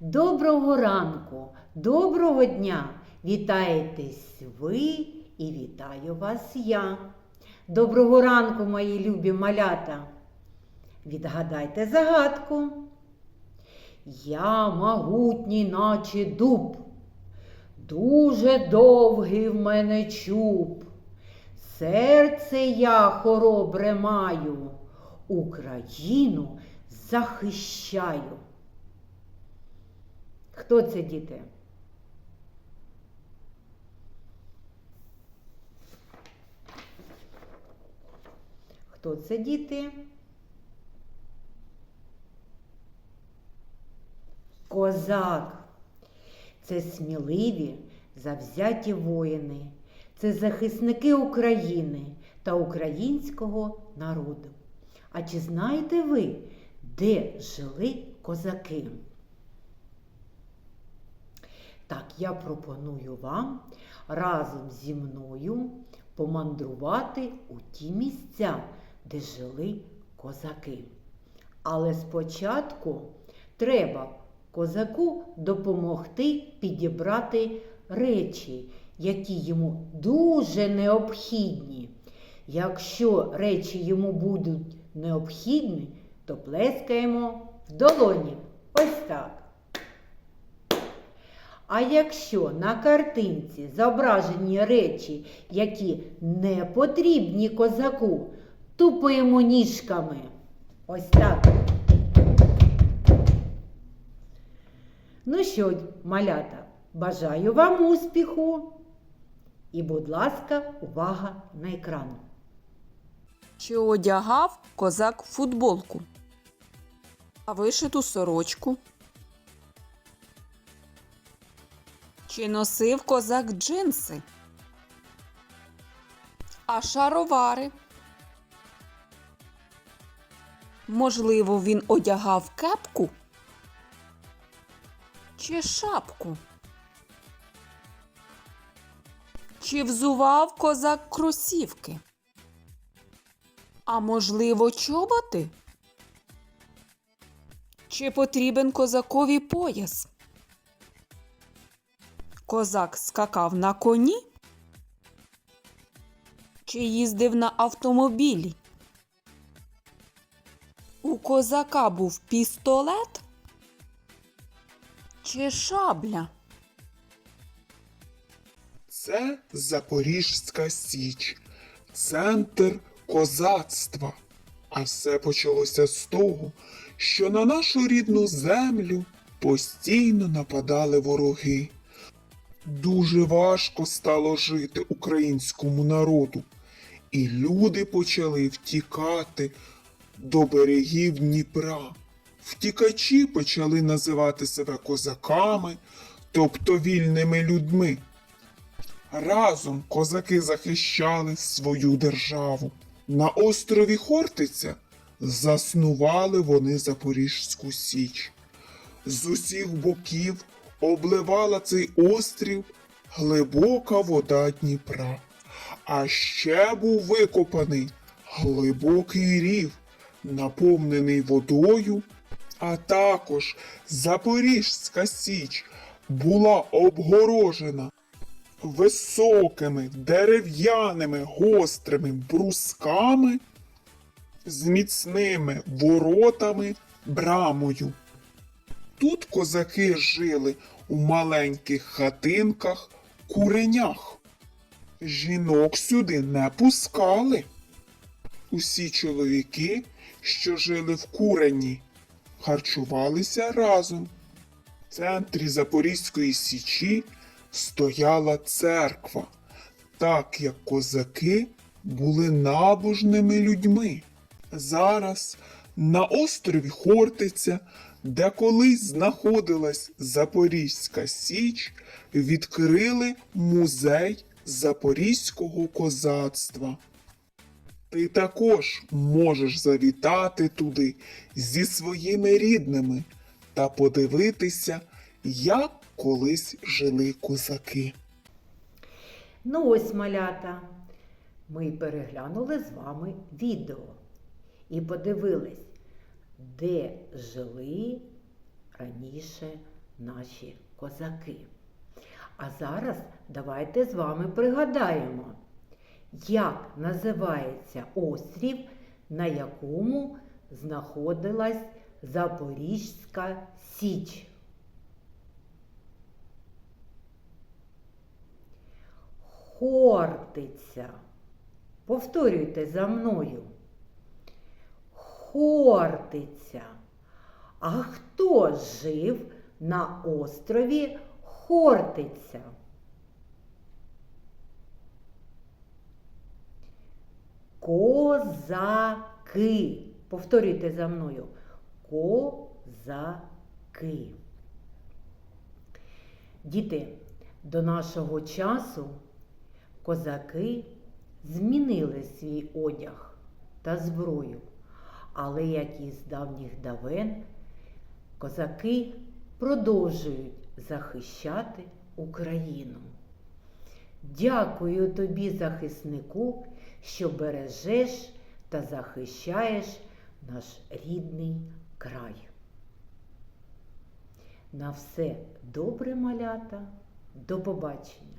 Доброго ранку, доброго дня! Вітаєтесь ви і вітаю вас я. Доброго ранку, мої любі малята. Відгадайте загадку. Я могутній, наче дуб, дуже довгий в мене чуб. Серце я хоробре маю, Україну захищаю. Хто це діти? Хто це діти? Козак. Це сміливі, завзяті воїни, це захисники України та українського народу. А чи знаєте ви, де жили козаки? Так, я пропоную вам разом зі мною помандрувати у ті місця, де жили козаки. Але спочатку треба козаку допомогти підібрати речі, які йому дуже необхідні. Якщо речі йому будуть необхідні, то плескаємо в долоні. Ось так. А якщо на картинці зображені речі, які не потрібні козаку, тупаємо ніжками. Ось так. Ну що, малята, бажаю вам успіху. І, будь ласка, увага на екран. Чи одягав козак футболку? А вишиту сорочку? Чи носив козак джинси? А шаровари? Можливо, він одягав кепку? Чи шапку? Чи взував козак кросівки? А можливо, чоботи? Чи потрібен козакові пояс? Козак скакав на коні? Чи їздив на автомобілі? У козака був пістолет? Чи шабля? Це Запорізька Січ, центр козацтва. А все почалося з того, що на нашу рідну землю постійно нападали вороги. Дуже важко стало жити українському народу, і люди почали втікати до берегів Дніпра. Втікачі почали називати себе козаками, тобто вільними людьми. Разом козаки захищали свою державу. На острові Хортиця заснували вони Запорізьку Січ. З усіх боків обливала цей острів глибока вода Дніпра. А ще був викопаний глибокий рів, наповнений водою, а також Запорізька Січ була обгорожена високими дерев'яними гострими брусками з міцними воротами брамою. Тут козаки жили у маленьких хатинках, куренях. Жінок сюди не пускали. Усі чоловіки, що жили в курені, харчувалися разом. В центрі Запорізької січі стояла церква, так як козаки були набожними людьми. Зараз на острові Хортиця, де колись знаходилась Запорізька Січ, відкрили музей запорізького козацтва. Ти також можеш завітати туди зі своїми рідними та подивитися, як колись жили козаки. Ну ось малята. Ми переглянули з вами відео і подивились, де жили раніше наші козаки. А зараз давайте з вами пригадаємо, як називається острів, на якому знаходилась Запорізька Січ. Хортиця. Повторюйте за мною. Хортиця. А хто жив на острові Хортиця? Козаки. Повторюйте за мною. Козаки. Діти, до нашого часу козаки змінили свій одяг та зброю, але як і з давніх давен, козаки продовжують захищати Україну. Дякую тобі, захиснику, що бережеш та захищаєш наш рідний край. На все добре малята. До побачення!